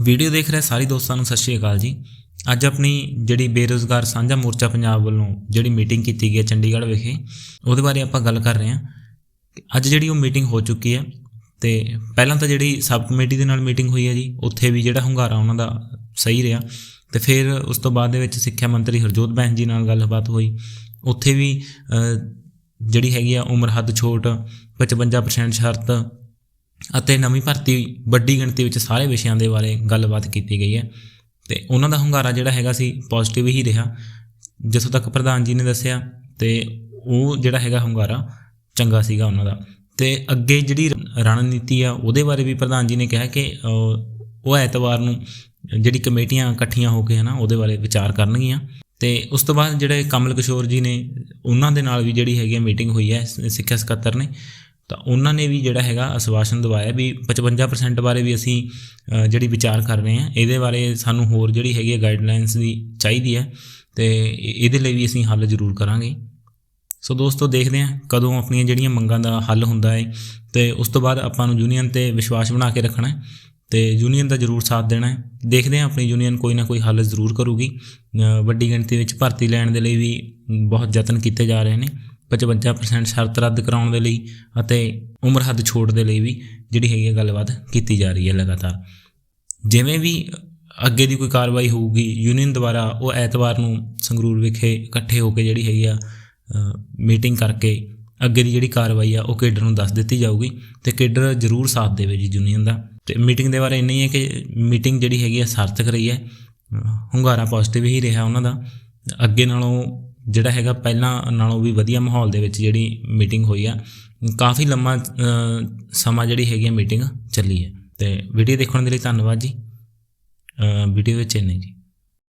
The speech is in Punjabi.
ਵੀਡੀਓ ਦੇਖ ਰਹੇ ਸਾਰੇ ਦੋਸਤਾਂ ਨੂੰ ਸਤਿ ਸ਼੍ਰੀ ਅਕਾਲ ਜੀ। ਅੱਜ ਆਪਣੀ ਜਿਹੜੀ ਬੇਰੋਜ਼ਗਾਰ ਸਾਂਝਾ ਮੋਰਚਾ ਪੰਜਾਬ ਵੱਲੋਂ ਜਿਹੜੀ ਮੀਟਿੰਗ ਕੀਤੀ ਗਈ ਹੈ ਚੰਡੀਗੜ੍ਹ ਵਿਖੇ, ਉਹਦੇ ਬਾਰੇ ਆਪਾਂ ਗੱਲ ਕਰ ਰਹੇ ਹਾਂ। ਅੱਜ ਜਿਹੜੀ ਉਹ ਮੀਟਿੰਗ ਹੋ ਚੁੱਕੀ ਹੈ ਤੇ ਪਹਿਲਾਂ ਤਾਂ ਜਿਹੜੀ ਸਬ ਕਮੇਟੀ ਦੇ ਨਾਲ ਮੀਟਿੰਗ ਹੋਈ ਹੈ ਜੀ, ਉੱਥੇ ਵੀ ਜਿਹੜਾ ਹੁੰਗਾਰਾ ਉਹਨਾਂ ਦਾ ਸਹੀ ਰਿਹਾ। ਤੇ ਫਿਰ ਉਸ ਤੋਂ ਬਾਅਦ ਦੇ ਵਿੱਚ ਸਿੱਖਿਆ ਮੰਤਰੀ ਹਰਜੋਤ ਬੈਂਸ ਜੀ ਨਾਲ ਗੱਲਬਾਤ ਹੋਈ। ਉੱਥੇ ਵੀ ਜਿਹੜੀ ਹੈਗੀ ਆ ਉਮਰ ਹੱਦ ਛੋਟ 55% ਸ਼ਰਤ ਅਤੇ ਨਵੀਂ ਭਰਤੀ, ਵੱਡੀ ਗਿਣਤੀ ਵਿੱਚ ਸਾਰੇ ਵਿਸ਼ਿਆਂ ਦੇ ਬਾਰੇ ਗੱਲਬਾਤ ਕੀਤੀ ਗਈ ਹੈ। ਤੇ ਉਹਨਾਂ ਦਾ ਹੁੰਗਾਰਾ ਜਿਹੜਾ ਹੈਗਾ ਸੀ ਪੋਜ਼ਿਟਿਵ ਹੀ ਰਿਹਾ। ਜਿੱਥੋਂ ਤੱਕ ਪ੍ਰਧਾਨ ਜੀ ਨੇ ਦੱਸਿਆ, ਤੇ ਉਹ ਜਿਹੜਾ ਹੈਗਾ ਹੁੰਗਾਰਾ ਚੰਗਾ ਸੀਗਾ ਉਹਨਾਂ ਦਾ। ਤੇ ਅੱਗੇ ਜਿਹੜੀ ਰ- ਰਣਨੀਤੀ ਆ, ਉਹਦੇ ਬਾਰੇ ਵੀ ਪ੍ਰਧਾਨ ਜੀ ਨੇ ਕਿਹਾ ਕਿ ਉਹ ਐਤਵਾਰ ਨੂੰ ਜਿਹੜੀ ਕਮੇਟੀਆਂ ਇਕੱਠੀਆਂ ਹੋ ਕੇ ਹਨਾ, ਉਹਦੇ ਬਾਰੇ ਵਿਚਾਰ ਕਰਨਗੀਆਂ। ਤੇ ਉਸ ਤੋਂ ਬਾਅਦ ਜਿਹੜੇ ਕਮਲ ਕਿਸ਼ੋਰ ਜੀ ਨੇ, ਉਹਨਾਂ ਦੇ ਨਾਲ ਵੀ ਜਿਹੜੀ ਹੈਗੀ ਮੀਟਿੰਗ ਹੋਈ ਹੈ ਸਿੱਖਿਆ ਸਕੱਤਰ ਨੇ। ਤਾਂ ਉਹਨਾਂ ਨੇ ਵੀ ਜਿਹੜਾ ਹੈਗਾ ਆਸ਼ਵਾਸਨ ਦਵਾਇਆ ਵੀ 55% ਬਾਰੇ ਵੀ ਅਸੀਂ ਜਿਹੜੀ ਵਿਚਾਰ ਕਰ ਰਹੇ ਹਾਂ, ਇਹਦੇ ਬਾਰੇ ਸਾਨੂੰ ਹੋਰ ਜਿਹੜੀ ਹੈਗੀ ਹੈ ਗਾਈਡਲਾਈਨਸ ਦੀ ਚਾਹੀਦੀ ਹੈ ਤੇ ਇਹਦੇ ਲਈ ਵੀ ਅਸੀਂ ਹੱਲ ਜ਼ਰੂਰ ਕਰਾਂਗੇ। ਸੋ ਦੋਸਤੋ ਦੇਖਦੇ ਹਾਂ ਕਦੋਂ ਆਪਣੀਆਂ ਜਿਹੜੀਆਂ ਮੰਗਾਂ ਦਾ ਹੱਲ ਹੁੰਦਾ ਹੈ ਤੇ ਉਸ ਤੋਂ ਬਾਅਦ ਆਪਾਂ ਨੂੰ ਯੂਨੀਅਨ ਤੇ ਵਿਸ਼ਵਾਸ ਬਣਾ ਕੇ ਰੱਖਣਾ ਹੈ ਤੇ ਯੂਨੀਅਨ ਦਾ ਜ਼ਰੂਰ ਸਾਥ ਦੇਣਾ ਹੈ। ਦੇਖਦੇ ਹਾਂ ਆਪਣੀ ਯੂਨੀਅਨ ਕੋਈ ਨਾ ਕੋਈ ਹੱਲ ਜ਼ਰੂਰ ਕਰੂਗੀ। ਵੱਡੀ ਗਿਣਤੀ ਵਿੱਚ ਭਰਤੀ ਲੈਣ ਦੇ ਲਈ ਵੀ ਬਹੁਤ ਯਤਨ ਕੀਤੇ ਜਾ ਰਹੇ ਨੇ। 55% ਸ਼ਰਤ ਰੱਦ ਕਰਾਉਣ ਦੇ ਲਈ ਅਤੇ ਉਮਰ ਹੱਦ ਛੋਟ ਦੇ ਲਈ ਵੀ ਜਿਹੜੀ ਹੈਗੀ ਹੈ ਗੱਲਬਾਤ ਕੀਤੀ ਜਾ ਰਹੀ ਹੈ ਲਗਾਤਾਰ। ਜਿਵੇਂ ਵੀ ਅੱਗੇ ਦੀ ਕੋਈ ਕਾਰਵਾਈ ਹੋਊਗੀ ਯੂਨੀਅਨ ਦੁਆਰਾ ਉਹ ਐਤਵਾਰ ਨੂੰ ਸੰਗਰੂਰ ਵਿਖੇ ਇਕੱਠੇ ਹੋ ਕੇ ਜਿਹੜੀ ਹੈਗੀ ਆ ਮੀਟਿੰਗ ਕਰਕੇ ਅੱਗੇ ਦੀ ਜਿਹੜੀ ਕਾਰਵਾਈ ਆ, ਉਹ ਕੇਡਰ ਨੂੰ ਦੱਸ ਦਿੱਤੀ ਜਾਊਗੀ ਤੇ ਕੇਡਰ ਜ਼ਰੂਰ ਸਾਥ ਦੇਵੇ ਜੀ ਯੂਨੀਅਨ ਦਾ। ਤੇ ਮੀਟਿੰਗ ਦੇ ਬਾਰੇ ਇੰਨਾ ਹੀ ਹੈ ਕਿ ਮੀਟਿੰਗ ਜਿਹੜੀ ਹੈਗੀ ਆ ਸਾਰਥਕ ਰਹੀ ਹੈ। ਹੁੰਗਾਰਾ ਪੋਜ਼ਿਟਿਵ ਹੀ ਰਿਹਾ ਉਹਨਾਂ ਦਾ। ਅੱਗੇ ਨਾਲੋਂ ਜਿਹੜਾ ਹੈਗਾ ਪਹਿਲਾਂ ਨਾਲੋਂ ਵੀ ਵਧੀਆ ਮਾਹੌਲ ਦੇ ਵਿੱਚ ਜਿਹੜੀ ਮੀਟਿੰਗ ਹੋਈ ਆ, ਕਾਫੀ ਲੰਮਾ ਸਮਾਂ ਜਿਹੜੀ ਹੈਗੀ ਆ ਮੀਟਿੰਗ ਚੱਲੀ ਹੈ। ਤੇ ਵੀਡੀਓ ਦੇਖਣ ਦੇ ਲਈ ਧੰਨਵਾਦ ਜੀ। ਵੀਡੀਓ ਵਿੱਚ ਇੰਨੇ ਜੀ।